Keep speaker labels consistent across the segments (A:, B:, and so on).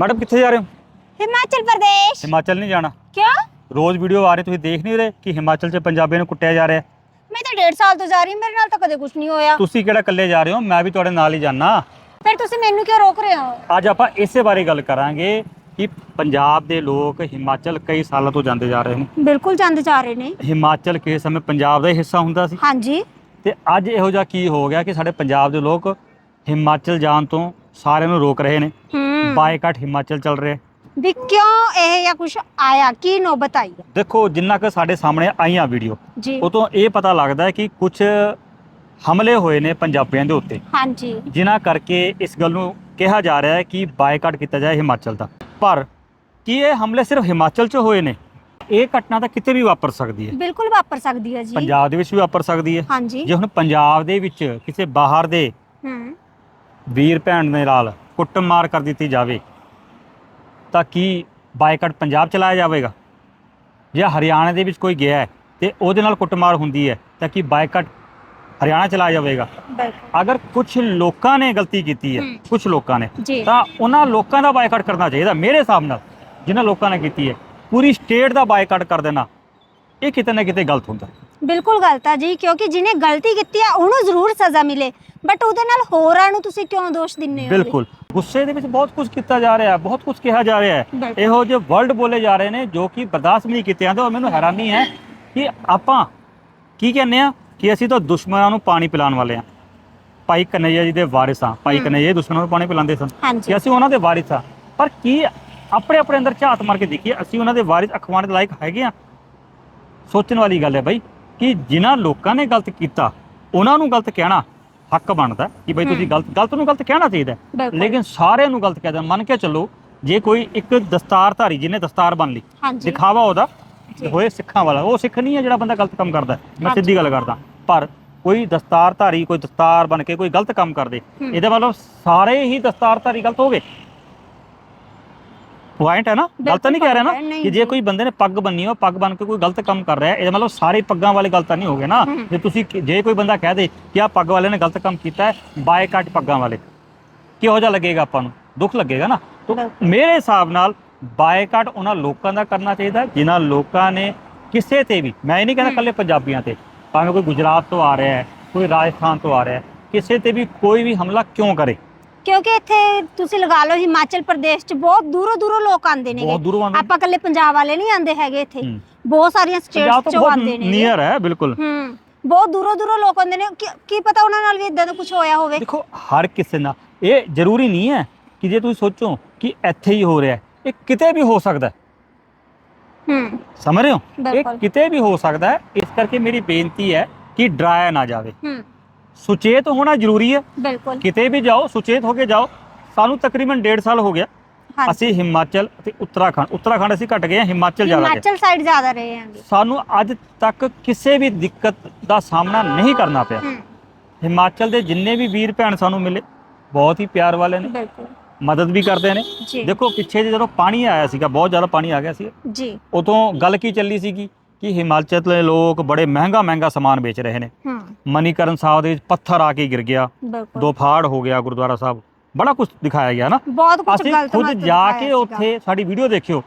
A: Madam ਕਿੱਥੇ ਜਾ ਰਹੇ ਹੋ?
B: ਹਿਮਾਚਲ ਪ੍ਰਦੇਸ਼।
A: ਹਿਮਾਚਲ ਨਹੀਂ ਜਾਣਾ?
B: ਕਿਉਂ?
A: ਰੋਜ਼ ਵੀਡੀਓ ਆ ਰਹੀ ਤੁਸੀਂ ਦੇਖ ਨਹੀਂ ਰਹੇ ਕਿ ਹਿਮਾਚਲ 'ਚ ਪੰਜਾਬੀਆਂ ਨੂੰ ਕੁੱਟਿਆ ਜਾ ਰਿਹਾ? ਹੈ।
B: ਮੈਂ ਤਾਂ ਡੇਢ ਸਾਲ ਤੋਂ ਜਾ ਰਹੀ ਹਾਂ ਮੇਰੇ ਨਾਲ ਤਾਂ ਕਦੇ ਕੁਝ ਨਹੀਂ ਹੋਇਆ।
A: ਤੁਸੀਂ ਕਿਹੜਾ ਇਕੱਲੇ ਜਾ ਰਹੇ ਹੋ? ਮੈਂ ਵੀ ਤੁਹਾਡੇ ਨਾਲ ਹੀ ਜਾਣਾ
B: ਫਿਰ ਤੁਸੀਂ ਮੈਨੂੰ ਕਿਉਂ ਰੋਕ ਰਹੇ ਹੋ?
A: ਅੱਜ ਆਪਾਂ ਇਸੇ ਬਾਰੇ ਗੱਲ ਕਰਾਂਗੇ ਕਿ ਪੰਜਾਬ ਦੇ ਲੋਕ ਹਿਮਾਚਲ ਕਈ ਸਾਲਾਂ ਤੋਂ ਜਾਂਦੇ ਜਾ ਰਹੇ ਨੇ।
B: ਬਿਲਕੁਲ ਜਾਂਦੇ ਜਾ ਰਹੇ ਨੇ।
A: ਹਿਮਾਚਲ ਕਿਸੇ ਸਮੇਂ ਪੰਜਾਬ ਦਾ ਹੀ ਹਿੱਸਾ ਹੁੰਦਾ ਸੀ।
B: ਹਾਂਜੀ।
A: ਤੇ ਅੱਜ ਇਹੋ ਜਿਹਾ ਕੀ ਹੋ ਗਿਆ ਕਿ ਸਾਡੇ ਪੰਜਾਬ ਦੇ ਲੋਕ ਹਿਮਾਚਲ ਜਾਣ ਤੋਂ ਸਾਰਿਆਂ ਨੂੰ ਰੋਕ ਰਹੇ ਨੇ।
B: ਹੂੰ।
A: ਬਾਈਕਾਟ ਹਿਮਾਚਲ ਚੱਲ ਰਿਹਾ। ਹੈ।
B: ਵੀ ਕਿਉਂ ਇਹ ਜਾਂ ਕੁਝ ਆਇਆ? ਕੀ ਨੋਬਤ ਆਈ ਹੈ?
A: ਦੇਖੋ ਜਿੰਨਾ ਕਿ ਸਾਡੇ ਸਾਹਮਣੇ ਆਈਆਂ ਵੀਡੀਓ
B: ਜੀ।
A: ਉਹ ਤੋਂ ਇਹ ਪਤਾ ਲੱਗਦਾ ਹੈ ਕਿ ਕੁਝ ਹਮਲੇ ਹੋਏ ਨੇ ਪੰਜਾਬੀਆਂ ਦੇ ਉੱਤੇ।
B: ਹਾਂਜੀ।
A: ਜਿਨ੍ਹਾਂ ਕਰਕੇ ਇਸ ਗੱਲ ਨੂੰ ਕਿਹਾ ਜਾ ਰਿਹਾ ਹੈ ਕਿ ਬਾਈਕਾਟ ਕੀਤਾ ਜਾਏ ਹਿਮਾਚਲ ਦਾ। ਪਰ ਕੀ ਇਹ ਹਮਲੇ ਸਿਰਫ ਹਿਮਾਚਲ 'ਚ ਹੋਏ ਨੇ? ਇਹ ਘਟਨਾ ਤਾਂ ਕਿਤੇ ਵੀ ਵਾਪਰ ਸਕਦੀ ਹੈ।
B: ਬਿਲਕੁਲ ਵਾਪਰ ਸਕਦੀ ਹੈ ਜੀ।
A: ਪੰਜਾਬ ਦੇ ਵਿੱਚ ਵੀ ਵਾਪਰ ਸਕਦੀ ਹੈ।
B: ਹਾਂਜੀ।
A: ਜੇ ਹੁਣ ਪੰਜਾਬ ਦੇ ਵਿੱਚ ਕਿਸੇ ਬਾਹਰ ਦੇ
B: ਹੂੰ।
A: ਵੀਰ ਭੈਣ ਦੇ ਨਾਲ ਕੁੱਟਮਾਰ ਕਰ ਦਿੱਤੀ ਜਾਵੇ ਤਾਂ ਕੀ ਬਾਈਕਾਟ ਪੰਜਾਬ ਚਲਾਇਆ ਜਾਵੇਗਾ? ਜੇ ਹਰਿਆਣਾ ਦੇ ਵਿੱਚ ਕੋਈ ਗਿਆ ਹੈ ਤੇ ਉਹਦੇ ਨਾਲ ਕੁੱਟਮਾਰ ਹੁੰਦੀ ਹੈ ਤਾਂ ਕੀ ਬਾਈਕਾਟ ਹਰਿਆਣਾ ਚਲਾਇਆ ਜਾਵੇਗਾ? ਅਗਰ ਕੁਝ ਲੋਕਾਂ ਨੇ ਗਲਤੀ ਕੀਤੀ ਹੈ
B: ਹੂੰ।
A: ਕੁਝ ਲੋਕਾਂ ਨੇ ਤਾਂ ਉਹਨਾਂ ਲੋਕਾਂ ਦਾ ਬਾਈਕਾਟ ਕਰਨਾ ਚਾਹੀਦਾ ਮੇਰੇ ਹਿਸਾਬ ਨਾਲ ਜਿਨ੍ਹਾਂ ਲੋਕਾਂ ਨੇ ਕੀਤੀ ਹੈ। ਪੂਰੀ ਸਟੇਟ ਦਾ ਬਾਈਕਾਟ ਕਰ ਦੇਣਾ ਇਹ ਕਿਤੇ ਨਾ ਕਿਤੇ ਗਲਤ ਹੁੰਦਾ।
B: ਬਿਲਕੁਲ ਗਲਤ ਆ ਜੀ ਕਿਉਂਕਿ ਜਿਹਨੇ ਗਲਤੀ ਕੀਤੀ ਆ ਉਹਨੂੰ ਜ਼ਰੂਰ ਸਜ਼ਾ ਮਿਲੇ। ਬਟ ਉਹਦੇ ਨਾਲ ਹੋਰਾਂ ਨੂੰ ਤੁਸੀਂ ਕਿਉਂ ਦੋਸ਼ ਦਿੰਦੇ ਹੋ
A: ਬਿਲਕੁਲ। ਗੁੱਸੇ ਦੇ ਵਿੱਚ ਬਹੁਤ ਕੁਝ ਕੀਤਾ ਜਾ ਰਿਹਾ ਹੈ ਬਹੁਤ ਕੁਝ ਕਿਹਾ ਜਾ ਰਿਹਾ ਹੈ। ਇਹੋ ਜਿਹੇ ਵਰਡ ਬੋਲੇ ਜਾ ਰਹੇ ਨੇ ਜੋ ਕਿ ਬਰਦਾਸ਼ਤ ਨਹੀਂ ਕੀਤੇ ਜਾਂਦੇ ਔਰ ਮੈਨੂੰ ਹੈਰਾਨੀ ਹੈ ਕਿ ਆਪਾਂ ਕੀ ਕਹਿੰਦੇ ਆ ਕਿ ਅਸੀਂ ਤਾਂ ਦੁਸ਼ਮਣਾਂ ਨੂੰ ਪਾਣੀ ਪਿਲਾਉਣ ਵਾਲੇ ਆ ਭਾਈ ਕਨਈਆ ਜੀ ਦੇ ਵਾਰਿਸ ਆ ਭਾਈ। ਕਨਈਆ ਦੁਸ਼ਮਣਾਂ ਨੂੰ ਪਾਣੀ ਪਿਲਾਉਂਦੇ ਸਨ। ਕਿ ਅਸੀਂ ਉਹਨਾਂ ਦੇ ਵਾਰਿਸ ਆ ਪਰ ਕੀ ਆਪਣੇ ਆਪਣੇ ਅੰਦਰ ਝਾਤ ਮਾਰ ਕੇ ਦੇਖੀਏ ਅਸੀਂ ਉਹਨਾਂ ਦੇ ਵਾਰਿਸ ਅਖਵਾਣ ਦੇ ਲਾਇਕ ਹੈਗੇ ਆ ਸੋਚਣ ਵਾਲੀ ਗੱਲ ਹੈ ਬਾਈ ਕਿ ਜਿਨ੍ਹਾਂ ਲੋਕਾਂ ਨੇ ਗਲਤ ਕੀਤਾ ਉਹਨਾਂ ਨੂੰ ਗਲਤ ਕਹਿਣਾ ਹੱਕ ਬਣਦਾ ਕਿ ਬਈ ਤੁਸੀਂ। ਗਲਤ ਗਲਤ ਨੂੰ ਗਲਤ ਕਹਿਣਾ ਚਾਹੀਦਾ ਹੈ।
B: ਬਿਲਕੁਲ
A: ਲੇਕਿਨ ਸਾਰਿਆਂ ਨੂੰ ਗਲਤ ਕਹਿ ਦੇਣ ਮੰਨ ਕੇ ਚੱਲੋ ਜੇ ਕੋਈ ਇੱਕ ਦਸਤਾਰਧਾਰੀ ਜਿਹਨੇ ਦਸਤਾਰ ਬੰਨ ਲਈ
B: ਹਾਂਜੀ
A: ਦਿਖਾਵਾ ਉਹਦਾ। ਹੋਏ ਸਿੱਖਾਂ ਵਾਲਾ ਉਹ ਸਿੱਖ ਨਹੀਂ ਹੈ ਜਿਹੜਾ ਬੰਦਾ ਗਲਤ ਕੰਮ ਕਰਦਾ ਹੈ। ਮੈਂ
B: ਹਾਂਜੀ।
A: ਸਿੱਧੀ ਗੱਲ ਕਰਦਾ ਪਰ ਕੋਈ ਦਸਤਾਰਧਾਰੀ ਕੋਈ ਦਸਤਾਰ ਬਣ ਕੇ ਕੋਈ ਗਲਤ ਕੰਮ ਕਰਦੇ
B: ਹਮ।
A: ਇਹਦਾ ਮਤਲਬ ਸਾਰੇ ਹੀ ਦਸਤਾਰਧਾਰੀ ਗਲਤ ਹੋ ਗਏ ਪੁਆਇੰਟ ਹੈ ਨਾ ਗਲਤ ਨਹੀਂ ਕਹਿ ਰਿਹਾ ਨਾ ਕਿ ਜੇ। ਕੋਈ ਬੰਦੇ ਨੇ ਪੱਗ ਬੰਨੀ ਹੋ ਪੱਗ ਬੰਨ ਕੇ ਕੋਈ ਗਲਤ ਕੰਮ ਕਰ ਰਿਹਾ ਹੈ ਇਹਦਾ ਮਤਲਬ ਸਾਰੇ ਪੱਗਾਂ ਵਾਲੇ ਗਲਤ ਨਹੀਂ ਹੋ ਗਏ ਨਾ। ਜੇ ਤੁਸੀਂ ਜੇ ਕੋਈ ਬੰਦਾ ਕਹਿ ਦੇ ਕਿ ਆ ਪੱਗ ਵਾਲੇ ਨੇ ਗਲਤ ਕੰਮ ਕੀਤਾ ਹੈ ਬਾਈਕਾਟ ਪੱਗਾਂ ਵਾਲੇ ਕਿਹੋ ਜਿਹਾ ਲੱਗੇਗਾ ਆਪਾਂ ਨੂੰ ਦੁੱਖ ਲੱਗੇਗਾ ਨਾ ਤਾਂ। ਮੇਰੇ ਹਿਸਾਬ ਨਾਲ ਬਾਈਕਾਟ ਉਹਨਾਂ ਲੋਕਾਂ ਦਾ ਕਰਨਾ ਚਾਹੀਦਾ ਜਿਨ੍ਹਾਂ ਲੋਕਾਂ ਨੇ ਕਿਸੇ ਤੇ ਵੀ ਮੈਂ ਇਹ ਨਹੀਂ ਕਹਿੰਦਾ। ਇਕੱਲੇ ਪੰਜਾਬੀਆਂ ਤੇ ਭਾਵੇਂ ਕੋਈ ਗੁਜਰਾਤ ਤੋਂ ਆ ਰਿਹਾ ਹੈ ਕੋਈ ਰਾਜਸਥਾਨ ਤੋਂ ਆ ਰਿਹਾ ਹੈ ਕਿਸੇ ਤੇ ਵੀ ਕੋਈ ਵੀ ਹਮਲਾ ਕਿਉਂ ਕਰੇ
B: ਕਿਉਂਕਿ ਇੱਥੇ ਤੁਸੀਂ ਲਗਾ ਲਓ ਹਿਮਾਚਲ ਪ੍ਰਦੇਸ਼ 'ਚ ਬਹੁਤ ਦੂਰੋਂ ਦੂਰੋਂ ਲੋਕ ਆਉਂਦੇ ਨੇਗੇ।
A: ਬਹੁਤ ਦੂਰੋਂ ਆਉਂਦੇ
B: ਆਪਾਂ ਇਕੱਲੇ ਪੰਜਾਬ ਵਾਲੇ ਨਹੀਂ ਆਉਂਦੇ ਹੈਗੇ ਇੱਥੇ।
A: ਹੂੰ।
B: ਬਹੁਤ ਸਾਰੀਆਂ
A: ਪੰਜਾਬ
B: ਸਟੇਟਸ
A: ਤੋਂ
B: 'ਚੋਂ
A: ਬਹੁਤ
B: ਆਉਂਦੇ ਨੇ
A: ਨੀਅਰ ਹੈ ਬਿਲਕੁਲ।
B: ਹੂੰ। ਬਹੁਤ ਦੂਰੋਂ ਦੂਰੋਂ ਲੋਕ ਆਉਂਦੇ ਨੇ। ਕੀ- ਕੀ ਪਤਾ ਉਹਨਾਂ ਨਾਲ ਵੀ ਇਦਾਂ ਦਾ ਕੁਝ ਹੋਇਆ ਹੋਵੇ।
A: ਦੇਖੋ ਹਰ ਕਿਸੇ ਨਾਲ। ਇਹ ਜ਼ਰੂਰੀ ਨਹੀਂ ਹੈ ਕਿ ਜੇ ਤੁਸੀਂ ਸੋਚੋ ਕਿ ਇੱਥੇ ਹੀ ਹੋ ਰਿਹਾ ਹੈ। ਇਹ ਕਿਤੇ ਵੀ ਹੋ ਸਕਦਾ ਹੈ।
B: ਹੂੰ।
A: ਸਮਝ ਰਹੇ ਹੋ? ਇਹ
B: ਬਿਲਕੁਲ।
A: ਕਿਤੇ ਵੀ ਹੋ ਸਕਦਾ ਹੈ। ਇਸ ਕਰਕੇ ਮੇਰੀ ਬੇਨਤੀ ਹੈ ਕਿ ਡਰਾਇਆ ਨਾ ਜਾਵੇ।
B: ਹੂੰ।
A: ਸੁਚੇਤ ਹੋਣਾ ਜ਼ਰੂਰੀ ਹੈ।
B: ਬਿਲਕੁਲ।
A: ਕਿਤੇ ਵੀ ਜਾਓ ਸੁਚੇਤ ਹੋ ਕੇ ਜਾਓ। ਸਾਨੂੰ ਤਕਰੀਬਨ 1.5 ਸਾਲ ਹੋ ਗਿਆ।
B: ਹਾਂਜੀ।
A: ਅਸੀਂ ਹਿਮਾਚਲ ਅਤੇ ਉੱਤਰਾਖੰਡ ਉੱਤਰਾਖੰਡ ਅਸੀਂ ਘਟ ਗਏ ਹਾਂ ਹਿਮਾਚਲ ਜ਼ਿਆਦਾ ਗਏ।
B: ਹਿਮਾਚਲ ਸਾਈਡ ਜ਼ਿਆਦਾ ਰਹੇ ਹਾਂਗੇ।
A: ਸਾਨੂੰ ਅੱਜ ਤੱਕ ਕਿਸੇ ਵੀ ਦਿੱਕਤ ਦਾ ਸਾਹਮਣਾ ਨਹੀਂ ਕਰਨਾ ਪਿਆ।
B: ਹੂੰ।
A: ਹਿਮਾਚਲ ਦੇ ਜਿੰਨੇ ਵੀ ਵੀਰ ਭੈਣ ਸਾਨੂੰ ਮਿਲੇ ਬਹੁਤ ਹੀ ਪਿਆਰ ਵਾਲੇ ਨੇ।
B: ਬਿਲਕੁਲ।
A: ਮਦਦ ਵੀ ਕਰਦੇ ਨੇ।
B: ਜੀ।
A: ਦੇਖੋ ਪਿੱਛੇ ਜਿਹੇ ਜਦੋਂ ਪਾਣੀ ਆਇਆ ਸੀਗਾ ਬਹੁਤ ਜ਼ਿਆਦਾ ਪਾਣੀ ਆ ਗਿਆ ਸੀ।
B: ਜੀ।
A: ਉਦੋਂ ਗੱਲ ਕੀ ਚੱਲੀ ਸੀਗੀ? ਕਿ ਹਿਮਾਚਲ ਦੇ ਲੋਕ ਬੜੇ ਮਹਿੰਗਾ ਮਹਿੰਗਾ ਸਮਾਨ ਵੇਚ ਰਹੇ ਨੇ।
B: ਹੂੰ।
A: ਮਨੀਕਰਨ ਸਾਹਿਬ ਦੇ ਵਿੱਚ ਪੱਥਰ ਆ ਕੇ ਗਿਰ ਗਿਆ। ਦੋ ਫਾੜ ਹੋ ਗਿਆ ਗੁਰਦੁਆਰਾ ਸਾਹਿਬ। ਬੜਾ ਕੁਝ ਦਿਖਾਇਆ ਗਿਆ ਨਾ।
B: ਬਹੁਤ ਕੁਝ
A: ਅਸੀਂ
B: ਗਲਤ
A: ਖੁਦ ਜਾ ਕੇ। ਉੱਥੇ ਸਾਡੀ ਵੀਡੀਓ ਦੇਖਿਓ।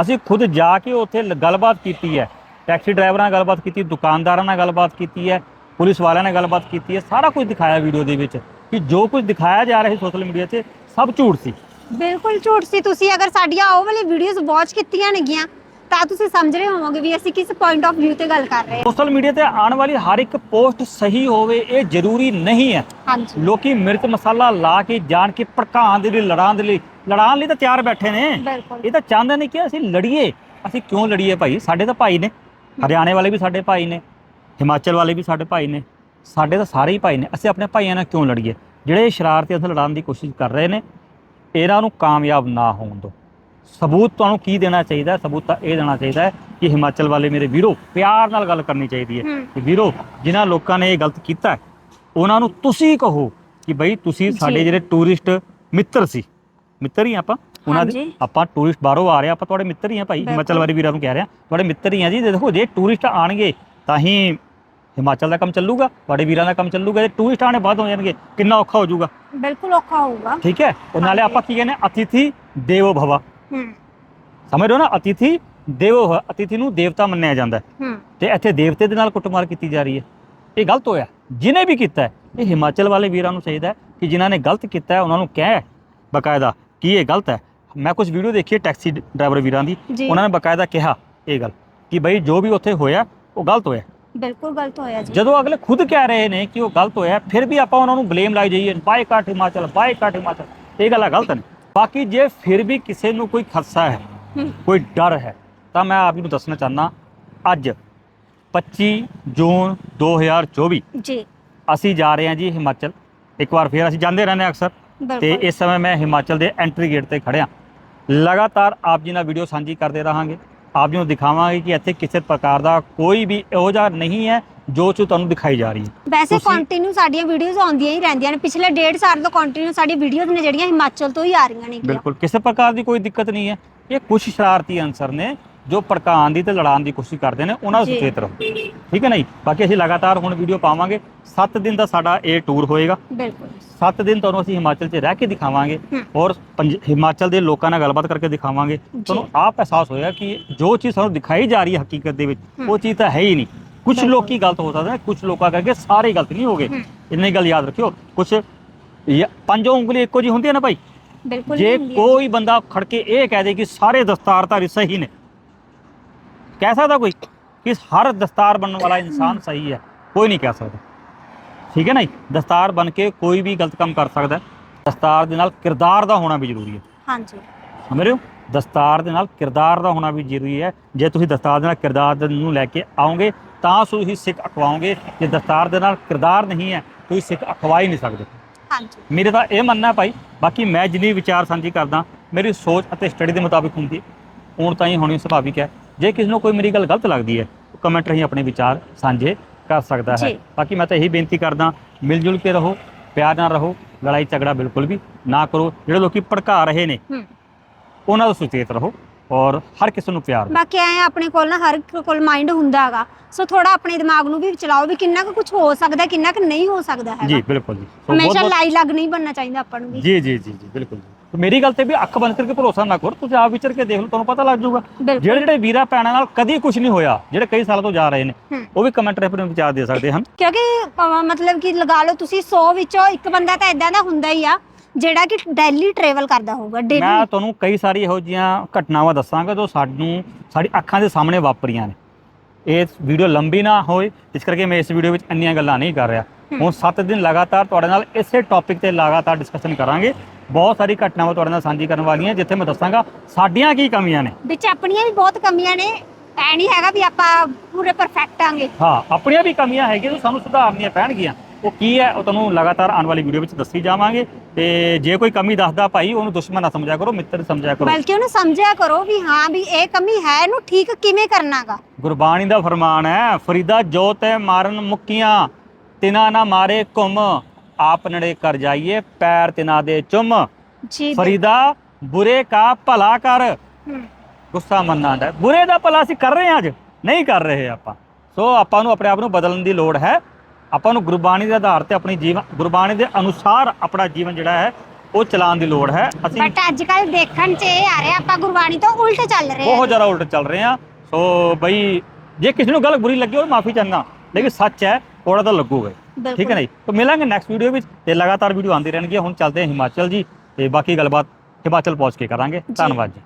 A: ਅਸੀਂ ਖੁਦ ਜਾ ਕੇ ਉੱਥੇ ਗੱਲਬਾਤ ਕੀਤੀ ਹੈ। ਟੈਕਸੀ ਡਰਾਈਵਰਾਂ ਨਾਲ ਗੱਲਬਾਤ ਕੀਤੀ ਦੁਕਾਨਦਾਰਾਂ ਨਾਲ ਗੱਲਬਾਤ ਕੀਤੀ ਹੈ ਪੁਲਿਸ ਵਾਲਿਆਂ ਨਾਲ ਗੱਲਬਾਤ ਕੀਤੀ ਹੈ। ਸਾਰਾ ਕੁਝ ਦਿਖਾਇਆ ਵੀਡੀਓ ਦੇ ਵਿੱਚ ਕਿ ਜੋ ਕੁਝ ਦਿਖਾਇਆ ਜਾ ਰਿਹਾ ਸੋਸ਼ਲ ਮੀਡੀਆ 'ਤੇ ਸਭ ਝੂਠ ਸੀ।
B: ਬਿਲਕੁਲ ਝੂਠ ਸੀ। ਤੁਸੀਂ ਅਗਰ ਸਾਡੀਆਂ ਉਹ ਵਾਲੀ ਵੀਡੀਓਜ਼ ਵਾਚ ਕੀਤੀਆਂ ਨੇਗੀਆਂ ਤਾਂ ਤੁਸੀਂ ਸਮਝ ਰਹੇ ਹੋਵੋਗੇ ਵੀ ਅਸੀਂ ਕਿਸ ਪੁਆਇੰਟ ਆਫ View ਤੇ ਗੱਲ ਕਰ ਰਹੇ ਹਾਂ।
A: ਸੋਸ਼ਲ ਮੀਡੀਆ ਤੇ ਆਉਣ ਵਾਲੀ ਹਰ ਇੱਕ ਪੋਸਟ ਸਹੀ ਹੋਵੇ ਇਹ ਜ਼ਰੂਰੀ ਨਹੀਂ ਹੈ।
B: ਹਾਂਜੀ।
A: ਲੋਕੀ ਮਿਰਚ ਮਸਾਲਾ ਲਾ ਕੇ ਜਾਣ ਕੇ ਭੜਕਾਉਣ ਦੇ ਲਈ ਲੜਾਉਣ ਦੇ ਲਈ ਲੜਾਉਣ ਲਈ ਤਾਂ ਤਿਆਰ ਬੈਠੇ ਨੇ।
B: ਬਿਲਕੁਲ।
A: ਇਹ ਤਾਂ ਚਾਹੁੰਦੇ ਨੇ ਕਿ ਅਸੀਂ ਲੜੀਏ। ਅਸੀਂ ਕਿਉਂ ਲੜੀਏ ਭਾਈ? ਸਾਡੇ ਤਾਂ ਭਾਈ ਨੇ। ਹਰਿਆਣੇ ਵਾਲੇ ਵੀ ਸਾਡੇ ਭਾਈ ਨੇ। ਹਿਮਾਚਲ ਵਾਲੇ ਵੀ ਸਾਡੇ ਭਾਈ ਨੇ। ਸਾਡੇ ਤਾਂ ਸਾਰੇ ਹੀ ਭਾਈ ਨੇ। ਅਸੀਂ ਆਪਣੇ ਭਾਈਆਂ ਨਾਲ ਕਿਉਂ ਲੜੀਏ? ਜਿਹੜੇ ਸ਼ਰਾਰਤੀ ਅਸਲ ਲੜਾਉਣ ਦੀ ਕੋਸ਼ਿਸ਼ ਕਰ ਰਹੇ ਨੇ ਇਹਨਾਂ ਨੂੰ ਕਾਮਯਾਬ ਨਾ ਹੋਣ ਦਿਓ। ਸਬੂਤ ਤੁਹਾਨੂੰ ਕੀ ਦੇਣਾ ਚਾਹੀਦਾ? ਸਬੂਤ ਤਾਂ ਇਹ ਦੇਣਾ ਚਾਹੀਦਾ ਹੈ ਕਿ ਹਿਮਾਚਲ ਵਾਲੇ ਮੇਰੇ ਵੀਰੋ ਪਿਆਰ ਨਾਲ ਗੱਲ ਕਰਨੀ ਚਾਹੀਦੀ ਹੈ। ਕਿ ਵੀਰੋ ਜਿਨ੍ਹਾਂ ਲੋਕਾਂ ਨੇ ਇਹ ਗਲਤ ਕੀਤਾ ਉਹਨਾਂ ਨੂੰ ਤੁਸੀਂ ਕਹੋ ਕਿ ਬਈ ਤੁਸੀਂ ਸਾਡੇ। ਜਿਹੜੇ ਟੂਰਿਸਟ ਮਿੱਤਰ ਸੀ ਮਿੱਤਰ ਹੀ ਆਪਾਂ। ਉਹਨਾਂ ਦੇ। ਆਪਾਂ ਟੂਰਿਸਟ ਬਾਹਰੋਂ ਆ ਰਹੇ ਆਪਾਂ ਤੁਹਾਡੇ ਮਿੱਤਰ ਹੀ ਆ ਭਾਈ। ਹਿਮਾਚਲ ਵਾਲੇ ਵੀਰਾਂ ਨੂੰ ਕਹਿ ਰਿਹਾ ਤੁਹਾਡੇ ਮਿੱਤਰ ਹੀ ਆ ਜੀ। ਦੇਖੋ ਜੇ ਟੂਰਿਸਟ ਆਣਗੇ ਤਾਂ ਹੀ ਹਿਮਾਚਲ ਦਾ ਕੰਮ ਚੱਲੂਗਾ ਤੁਹਾਡੇ ਵੀਰਾਂ ਦਾ ਕੰਮ ਚੱਲੂਗਾ। ਜੇ ਟੂਰਿਸਟ ਆਣੇ ਬਾਅਦ ਹੋ ਜਾਣਗੇ ਕਿੰਨਾ ਔਖਾ ਹੋ ਜਾਊਗਾ।
B: ਬਿਲਕੁਲ ਔਖਾ ਹੋਊਗਾ।
A: ਠੀਕ ਹੈ? ਉਹ ਨਾਲੇ। ਆਪਾਂ ਕੀ ਕਹਿੰਦੇ ਅਤਿਥੀ ਦੇਵੋ ਭਵਾ। ਸਮਝ ਰਹੇ ਹੋ ਨਾ? ਅਤਿਥੀ ਦੇਵੋ ਭਵਾ। ਅਤਿਥੀ ਨੂੰ ਦੇਵਤਾ ਮੰਨਿਆ ਜਾਂਦਾ ਹੈ।
B: ਹੂੰ।
A: ਤੇ ਇੱਥੇ ਦੇਵਤੇ ਦੇ ਨਾਲ ਕੁੱਟਮਾਰ ਕੀਤੀ ਜਾ ਰਹੀ ਹੈ। ਇਹ ਗਲਤ ਹੋਇਆ। ਜਿਨੇ ਵੀ ਕੀਤਾ ਹੈ, ਇਹ ਹਿਮਾਚਲ ਵਾਲੇ ਵੀਰਾਂ ਨੂੰ ਚਾਹੀਦਾ ਹੈ ਕਿ ਜਿਨ੍ਹਾਂ ਨੇ ਗਲਤ ਕੀਤਾ ਹੈ ਉਹਨਾਂ ਨੂੰ ਕਹਿ ਬਕਾਇਦਾ ਕਿ ਇਹ ਗਲਤ ਹੈ। ਮੈਂ ਕੁਝ ਵੀਡੀਓ ਦੇਖੀ ਹੈ ਟੈਕਸੀ ਡਰਾਈਵਰ ਵੀਰਾਂ ਦੀ।
B: ਜੀ।
A: ਉਹਨਾਂ ਨੇ ਬਕਾਇਦਾ ਕਿਹਾ ਇਹ ਗੱਲ ਕਿ ਬਈ ਜੋ ਵੀ ਉੱਥੇ ਹੋਇਆ ਉਹ ਗਲਤ ਹੋਇਆ।
B: ਬਿਲਕੁਲ ਗਲਤ ਹੋਇਆ ਜੀ।
A: ਜਦੋਂ ਅਗਲੇ ਖੁਦ ਕਹਿ ਰਹੇ ਨੇ ਕਿ ਉਹ ਗਲਤ ਹੋਇਆ ਫਿਰ ਵੀ ਆਪਾਂ ਉਹਨਾਂ ਨੂੰ ਬਲੇਮ ਲਾਈ ਜਾਈਏ। Boycott Himachal boycott Himachal. ਇਹ ਗੱਲਾਂ ਗਲਤ ਨੇ। ਬਾਕੀ ਜੇ ਫਿਰ ਵੀ ਕਿਸੇ ਨੂੰ ਕੋਈ ਖਦਸ਼ਾ ਹੈ ਕੋਈ ਡਰ ਹੈ ਤਾਂ ਮੈਂ ਆਪ ਜੀ ਨੂੰ ਦੱਸਣਾ ਚਾਹਨਾ ਅੱਜ 25 ਜੂਨ 2024
B: ਜੀ।
A: ਅਸੀਂ ਜਾ ਰਹੇ ਹਾਂ ਜੀ ਹਿਮਾਚਲ। ਇੱਕ ਵਾਰ ਫਿਰ ਅਸੀਂ ਜਾਂਦੇ ਰਹਿੰਦੇ ਹਾਂ ਅਕਸਰ। ਤੇ ਇਸ ਸਮੇਂ ਮੈਂ ਹਿਮਾਚਲ ਦੇ ਐਂਟਰੀ ਗੇਟ ਤੇ ਖੜਿਆ ਲਗਾਤਾਰ ਆਪ ਜੀ ਨਾਲ ਵੀਡੀਓ ਸਾਂਝੀ ਕਰਦੇ ਰਹਾਂਗੇ। ਆਪ ਜੀ ਨੂੰ ਦਿਖਾਵਾਂਗੇ ਕਿ ਇੱਥੇ ਕਿਸੇ ਪ੍ਰਕਾਰ ਦਾ ਕੋਈ ਵੀ ਇਹੋ ਜਿਹਾ ਨਹੀਂ ਹੈ ਜੋ ਚੀਜ਼ ਤੁਹਾਨੂੰ ਦਿਖਾਈ ਜਾ ਰਹੀ ਹੈ।
B: ਵੈਸੇ
A: ਤੁਸੀਂ-
B: ਕੰਟੀਨਿਊ ਸਾਡੀਆਂ ਵੀਡੀਓਜ਼ ਆਉਂਦੀਆਂ ਹੀ ਰਹਿੰਦੀਆਂ ਨੇ। ਪਿਛਲੇ ਡੇਢ ਸਾਲ ਤੋਂ ਕੰਟੀਨਿਊ ਸਾਡੀ ਵੀਡੀਓਜ਼ ਨੇ ਜਿਹੜੀਆਂ ਹਿਮਾਚਲ ਤੋਂ ਹੀ ਆ ਰਹੀਆਂ ਨੇ
A: ਬਿਲਕੁਲ ਕਿਸੇ ਪ੍ਰਕਾਰ ਦੀ ਕੋਈ ਦਿੱਕਤ ਨਹੀਂ ਹੈ। ਇਹ ਕੁਝ ਸ਼ਰਾਰਤੀ ਅਨਸਰ ਨੇ ਜੋ ਭੜਕਾਉਣ ਦੀ ਤੇ ਲੜਾਉਣ ਦੀ ਕੋਸ਼ਿਸ਼ ਕਰਦੇ ਨੇ ਉਹਨਾਂ ਨੂੰ
B: ਜੀ।
A: ਸੁਚੇਤ ਰਹੋ। ਠੀਕ ਹੈ ਨਹੀਂ ਬਾਕੀ ਅਸੀਂ ਲਗਾਤਾਰ ਹੁਣ ਵੀਡੀਓ ਪਾਵਾਂਗੇ। 7 ਦਿਨ ਦਾ ਸਾਡਾ ਇਹ ਟੂਰ ਹੋਏਗਾ।
B: ਬਿਲਕੁਲ।
A: 7 ਦਿਨ ਤੁਹਾਨੂੰ ਅਸੀਂ ਹਿਮਾਚਲ 'ਚ ਰਹਿ ਕੇ ਦਿਖਾਵਾਂਗੇ। ਔਰ ਪੰਜ- ਹਿਮਾਚਲ ਦੇ ਲੋਕਾਂ ਨਾਲ ਗੱਲਬਾਤ ਕਰਕੇ ਦਿਖਾਵਾਂਗੇ। ਤੁਹਾਨੂੰ ਆਪ ਅਹਿਸਾਸ ਹੋਇਆ ਕਿ ਜੋ ਚੀਜ਼ ਸਾਨੂੰ ਦਿਖਾਈ ਜਾ ਰਹੀ ਹੈ ਹਕੀਕਤ ਦੇ ਵਿੱਚ। ਉਹ ਚੀਜ਼ ਤਾਂ ਹੈ ਹੀ ਨਹੀਂ। ਕੁਝ। ਲੋਕੀ ਗਲਤ ਹੋ ਸਕਦੇ ਨੇ ਕੁਝ ਲੋਕਾਂ ਕਰਕੇ ਸਾਰੇ ਗਲਤ ਨਹੀਂ ਹੋਗੇ। ਇੰਨੀ ਗੱਲ ਯਾਦ ਰੱਖਿਓ ਕੁਝ ਪੰਜੋਂ ਉਂਗਲੀ ਇੱਕੋ ਜੀ ਹੁੰਦੀ ਹੈ ਨਾ ਭਾਈ
B: ਬਿਲਕੁਲ
A: ਜੇ। ਕੋਈ ਬੰਦਾ ਖੜ ਕੇ ਇਹ ਕਹਿ ਦੇ ਕਿ ਸਾਰੇ ਦਸਤਾਰਧਾਰੀ ਸਹੀ ਨੇ ਕਹਿ ਸਕਦਾ ਕੋਈ ਕਿ ਹਰ ਦਸਤਾਰ ਬਣਨ ਵਾਲਾ ਇਨਸਾਨ ਸਹੀ ਹੈ ਕੋਈ ਨਹੀਂ ਕਹਿ ਸਕਦਾ ਠੀਕ ਹੈ ਨਾ? ਦਸਤਾਰ ਬਣ ਕੇ ਕੋਈ ਵੀ ਗਲਤ ਕੰਮ ਕਰ ਸਕਦਾ। ਦਸਤਾਰ ਦੇ ਨਾਲ ਕਿਰਦਾਰ ਦਾ ਹੋਣਾ ਵੀ ਜ਼ਰੂਰੀ ਹੈ
B: ਹਾਂਜੀ
A: ਸਮਝ ਰਹੇ ਹੋ ਦਸਤਾਰ ਦੇ ਨਾਲ ਕਿਰਦਾਰ ਦਾ ਹੋਣਾ ਵੀ ਜ਼ਰੂਰੀ ਹੈ ਜੇ ਤੁਸੀਂ ਦਸਤਾਰ ਦੇ ਨਾਲ ਕਿਰਦਾਰ ਨੂੰ ਲੈ ਕੇ ਆਓਗੇ ਤਾਂ ਤੁਸੀਂ ਸਿੱਖ ਅਖਵਾਓਗੇ ਜੇ ਦਸਤਾਰ ਦੇ ਨਾਲ ਕਿਰਦਾਰ ਨਹੀਂ ਹੈ ਤੁਸੀਂ ਸਿੱਖ ਅਖਵਾ ਹੀ ਨਹੀਂ ਸਕਦੇ।
B: ਹਾਂਜੀ।
A: ਮੇਰੇ ਤਾਂ ਇਹ ਮੰਨਣਾ ਭਾਈ ਬਾਕੀ ਮੈਂ ਜਿੰਨੀ ਵਿਚਾਰ ਸਾਂਝੀ ਕਰਦਾ ਮੇਰੀ ਸੋਚ ਅਤੇ ਸਟੱਡੀ ਦੇ ਮੁਤਾਬਿਕ ਹੁੰਦੀ ਹੈ ਹੁਣ ਤਾਂ ਹੀ ਹੋਣੀ ਸੁਭਾਵਿਕ ਹੈ। ਜੇ ਕਿਸੇ ਨੂੰ ਕੋਈ ਮੇਰੀ ਗੱਲ ਗਲਤ ਲੱਗਦੀ ਹੈ ਕਮੈਂਟ ਰਾਹੀਂ ਆਪਣੇ ਵਿਚਾਰ ਸਾਂਝੇ ਕਰ ਸਕਦਾ ਹੈ। ਬਾਕੀ ਮੈਂ ਤਾਂ ਇਹੀ ਬੇਨਤੀ ਕਰਦਾ ਮਿਲ ਜੁਲ ਕੇ ਰਹੋ ਪਿਆਰ ਨਾਲ ਰਹੋ ਲੜਾਈ ਝਗੜਾ ਬਿਲਕੁਲ ਵੀ ਨਾ ਕਰੋ। ਜਿਹੜੇ ਲੋਕੀ ਭੜਕਾ ਰਹੇ ਨੇ
B: ਹੂੰ।
A: ਉਹਨਾਂ ਤੋਂ ਸੁਚੇਤ ਰਹੋ। ਔਰ ਹਰ ਕਿਸੇ ਨੂੰ ਪਿਆਰ ਦਿਓ।
B: ਬਾਕੀ ਐ ਆਪਣੇ ਕੋਲ ਨਾ ਹਰ ਇੱਕ ਕੋਲ ਮਾਈਂਡ ਹੁੰਦਾ ਹੈਗਾ। ਸੋ ਥੋੜਾ ਆਪਣੇ ਦਿਮਾਗ ਨੂੰ ਵੀ ਚਲਾਓ ਵੀ ਕਿੰਨਾ ਕੁ ਕੁਝ ਹੋ ਸਕਦਾ ਕਿੰਨਾ ਕੁ ਨਹੀਂ ਹੋ ਸਕਦਾ
A: ਜੀ
B: ਹੈਗਾ
A: ਬਿਲਕੁਲ ਜੀ। ਸੋ
B: ਹਮੇਸ਼ਾ ਲਾਈ ਲੱਗ ਨਹੀਂ ਬਣਨਾ ਚਾਹੀਦਾ ਆਪਾਂ ਨੂੰ ਵੀ।
A: ਜੀ ਜੀ ਜੀ ਜੀ ਬਿਲਕੁਲ ਜੀ। ਤੇ ਮੇਰੀ ਗੱਲ ਤੇ ਵੀ ਅੱਖ ਬੰਦ ਕਰਕੇ ਭਰੋਸਾ ਨਾ ਕਰੋ ਤੁਸੀਂ ਆਪ ਵਿਚਰ ਕੇ ਦੇਖ ਲਓ ਤੁਹਾਨੂੰ ਪਤਾ ਲੱਗ ਜਾਊਗਾ।
B: ਬਿਲਕੁਲ।
A: ਜਿਹੜੇ ਜਿਹੜੇ ਵੀਰਾ ਭੈਣਾਂ ਨਾਲ ਕਦੀ ਕੁਝ ਨਹੀਂ ਹੋਇਆ ਜਿਹੜੇ ਕਈ ਸਾਲਾਂ ਤੋਂ ਜਾ ਰਹੇ ਨੇ
B: ਹੂੰ।
A: ਉਹ ਵੀ ਕਮੈਂਟ ਆਪਣੇ ਵਿਚਾਰ ਦੇ ਸਕਦੇ ਹਨ।
B: ਕਿਉਂਕਿ ਅਹ, ਮਤਲਬ ਕਿ ਲਗਾ ਲਓ ਤੁਸੀਂ 100 ਵਿੱਚੋਂ ਇੱਕ ਬੰਦਾ ਤਾਂ ਇਦਾਂ ਦਾ ਹੁੰਦਾ ਹੀ ਆ। ਜਿਹੜਾ ਕਿ ਡੇਲੀ ਟਰੈਵਲ ਕਰਦਾ ਹੋਊਗਾ
A: ਮੈਂ
B: ਡੇਲੀ
A: ਤੁਹਾਨੂੰ ਕਈ ਸਾਰੀ ਇਹੋ ਜੀਆਂ ਘਟਨਾਵਾਂ ਦੱਸਾਂਗਾ ਜੋ ਸਾਨੂੰ ਸਾਡੀ ਅੱਖਾਂ ਦੇ ਸਾਹਮਣੇ ਵਾਪਰੀਆਂ ਨੇ। ਇਹ ਵੀਡੀਓ ਲੰਬੀ ਨਾ ਹੋਏ ਇਸ ਕਰਕੇ ਮੈਂ ਇਸ ਵੀਡੀਓ ਵਿੱਚ ਇੰਨੀਆਂ ਗੱਲਾਂ ਨਹੀਂ ਕਰ ਰਿਹਾ। ਹੁਣ 7 ਦਿਨ ਲਗਾਤਾਰ ਤੁਹਾਡੇ ਨਾਲ ਇਸੇ ਟੌਪਿਕ ਤੇ ਲਗਾਤਾਰ ਡਿਸਕਸ਼ਨ ਕਰਾਂਗੇ। ਬਹੁਤ ਸਾਰੀ ਘਟਨਾਵਾਂ ਤੁਹਾਡੇ ਨਾਲ ਸਾਂਝੀ ਕਰਨ ਵਾਲੀਆਂ ਜਿੱਥੇ ਮੈਂ ਦੱਸਾਂਗਾ ਸਾਡੀਆਂ ਕੀ ਕਮੀਆਂ ਨੇ।
B: ਵਿੱਚ ਆਪਣੀਆਂ ਵੀ ਬਹੁਤ ਕਮੀਆਂ ਨੇ ਐ ਨਹੀਂ ਹੈਗਾ ਵੀ ਆਪਾਂ ਪੂਰੇ ਪਰਫੈਕਟ ਆਂਗੇ।
A: ਹਾਂ ਆਪਣੀਆਂ ਵੀ ਕਮੀਆਂ ਹੈਗੀਆਂ ਜੋ ਸਾਨੂੰ ਸੁਧਾਰਨੀਆਂ ਪੈਣਗੀਆਂ। ਉਹ ਕੀ ਹੈ ਉਹ ਤੁਹਾਨੂੰ ਲਗਾਤਾਰ ਆਉਣ ਵਾਲੀ ਵੀਡੀਓ ਵਿੱਚ ਦੱਸੀ ਜਾਵਾਂਗੇ। ਤੇ ਜੇ ਕੋਈ ਕਮੀ ਦੱਸਦਾ ਭਾਈ ਉਹਨੂੰ ਦੁਸ਼ਮਣ ਨਾ ਸਮਝਿਆ ਕਰੋ ਮਿੱਤਰ ਸਮਝਿਆ ਕਰੋ।
B: ਬਲਕਿ ਉਹਨੂੰ ਸਮਝਿਆ ਕਰੋ ਵੀ ਹਾਂ ਵੀ ਇਹ ਕਮੀ ਹੈ ਇਹਨੂੰ ਠੀਕ ਕਿਵੇਂ ਕਰਨਾਗਾ?
A: ਗੁਰਬਾਣੀ ਦਾ ਫਰਮਾਨ ਹੈ ਫਰੀਦਾ ਜੋ ਤੇ ਮਾਰਨ ਮੁੱਕੀਆਂ ਤਿਨਾ ਨਾ ਮਾਰੇ ਘੁੰਮ। ਆਪ ਨੜੇ ਕਰ ਜਾਈਏ ਪੈਰ ਤਿਨਾ ਦੇ ਚੁੰਮ।
B: ਜੀ
A: ਫਰੀਦਾ ਬੁਰੇ ਕਾ ਭਲਾ ਕਰ।
B: ਹੂੰ,
A: ਗੁੱਸਾ ਮੰਨਣਾ ਹੈ ਬੁਰੇ ਦਾ ਭਲਾ ਅਸੀਂ ਕਰ ਰਹੇ ਹਾਂ ਅੱਜ ਨਹੀਂ ਕਰ ਰਹੇ ਆਪਾਂ। ਸੋ ਆਪਾਂ ਨੂੰ ਆਪਣੇ ਆਪ ਨੂੰ ਬਦਲਣ ਦੀ ਲੋੜ ਹੈ। ਆਪਾਂ ਨੂੰ ਗੁਰਬਾਣੀ ਦੇ ਆਧਾਰ ਤੇ ਆਪਣੀ ਜੀਵਨ ਗੁਰਬਾਣੀ ਦੇ ਅਨੁਸਾਰ ਆਪਣਾ ਜੀਵਨ ਜਿਹੜਾ ਹੈ ਉਹ ਚਲਾਉਣ ਦੀ ਲੋੜ ਹੈ। ਅਸੀਂ
B: ਬਟ ਅੱਜ ਕੱਲ ਦੇਖਣ ਚ ਇਹ ਆ ਰਿਹਾ ਆਪਾਂ ਗੁਰਬਾਣੀ ਤੋਂ ਉਲਟ ਚੱਲ ਰਹੇ
A: ਬਹੁਤ
B: ਹਾਂ।
A: ਜ਼ਿਆਦਾ ਉਲਟ ਚੱਲ ਰਹੇ ਆ ਸੋ ਬਈ ਜੇ ਕਿਸੇ ਨੂੰ ਗੱਲ ਬੁਰੀ ਲੱਗੀ ਹੋਵੇ ਮਾਫੀ ਚਾਹੁੰਦਾ। ਲੇਕਿਨ ਸੱਚ ਹੈ ਥੋੜਾ ਤਾਂ ਲੱਗੂਗਾ। ਹੀ। ਠੀਕ ਹੈ ਨਹੀਂ? ਤਾਂ ਮਿਲਾਂਗੇ ਨੈਕਸਟ ਵੀਡੀਓ ਵਿੱਚ। ਤੇ ਲਗਾਤਾਰ ਵੀਡੀਓ ਆਉਂਦੀ ਰਹਿਣਗੀਆਂ। ਹੁਣ ਚੱਲਦੇ ਹਾਂ ਹਿਮਾਚਲ ਜੀ। ਤੇ ਬਾਕੀ ਗੱਲਬਾਤ ਹਿਮਾਚਲ ਪਹੁੰਚ ਕੇ ਕਰਾਂਗੇ। ਧੰਨਵਾਦ ਜੀ।